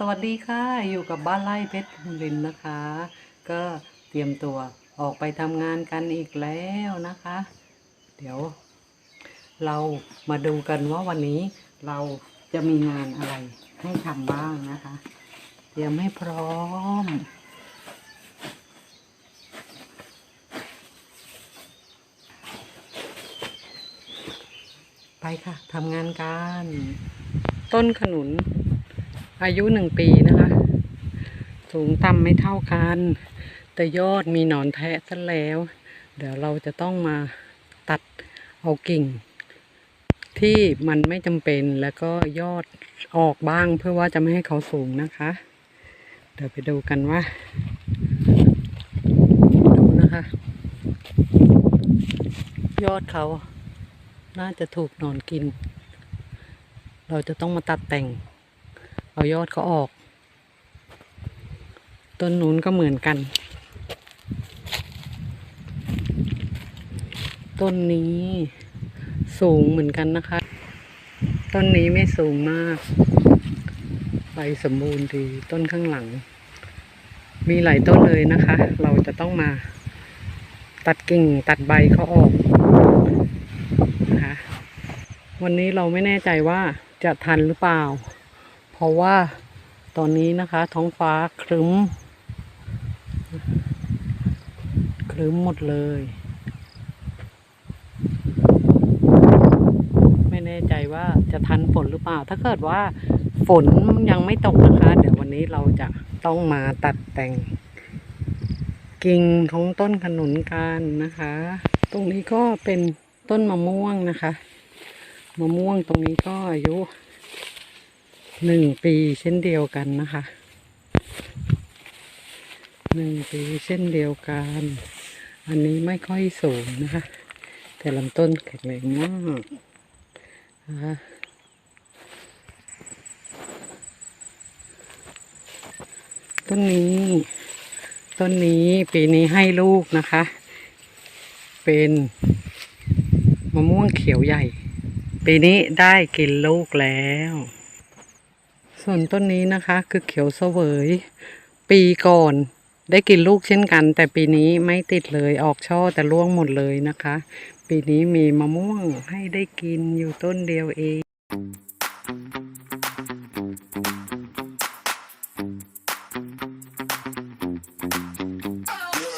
สวัสดีค่ะ อยู่กับบ้านไร่เพชรบุรินนะคะ ก็เตรียมตัวออกไปทำงานกันอีกแล้วนะคะ เดี๋ยว เรามาดูกันว่าวันนี้เราจะมีงานอะไรให้ทำบ้างนะคะ เตรียมให้พร้อม ไปค่ะทำงานกัน ต้นขนุน อายุหนึ่งปีนะคะ สูงต่ำไม่เท่ากัน แต่ยอดมีหนอนแทะซะแล้ว เดี๋ยวเราจะต้องมาตัดเอากิ่ง ที่มันไม่จำเป็นแล้วก็ยอดออกบ้างเพื่อว่าจะไม่ให้เขาสูงนะคะ เดี๋ยวไปดูกันว่า ดูนะคะ ยอดเขาน่าจะถูกหนอนกิน เราจะต้องมาตัดแต่ง เอายอดเขาออก ต้นนู้นก็เหมือนกัน ต้นนี้สูงเหมือนกันนะคะ ต้นนี้ไม่สูงมาก ใบสมบูรณ์ดีต้นข้างหลัง มีหลายต้นเลยนะคะ เราจะต้องมา ตัดกิ่งตัดใบเขาออกนะคะวันนี้เราไม่แน่ใจว่าจะทันหรือเปล่า เพราะว่าตอนนี้นะคะ ท้องฟ้าครึ้ม ครึ้มหมดเลย ไม่แน่ใจว่าจะทันฝนหรือเปล่า ถ้าเกิดว่าฝนยังไม่ตกนะคะ เดี๋ยววันนี้เราจะต้องมาตัดแต่ง กิ่งของต้นขนุนกันนะคะ ตรงนี้ก็เป็นต้นมะม่วงนะคะ มะม่วงตรงนี้ก็อายุ หนึ่งปีเช่นเดียวกันนะคะหนึ่งปีเช่นเดียวกัน อันนี้ไม่ค่อยสูงนะคะ แต่ลำต้นแข็งแรงมากนะคะต้นนี้ ต้นนี้ปีนี้ให้ลูกนะคะ เป็นมะม่วงเขียวใหญ่ ปีนี้ได้กินลูกแล้ว ส่วนต้นนี้นะคะ คือเขียวเสวย ปีก่อนได้กินลูกเช่นกัน แต่ปีนี้ไม่ติดเลยออกช่อแต่ร่วงหมดเลยนะคะ ปีนี้มีมะม่วงให้ได้กินอยู่ต้นเดียวเอง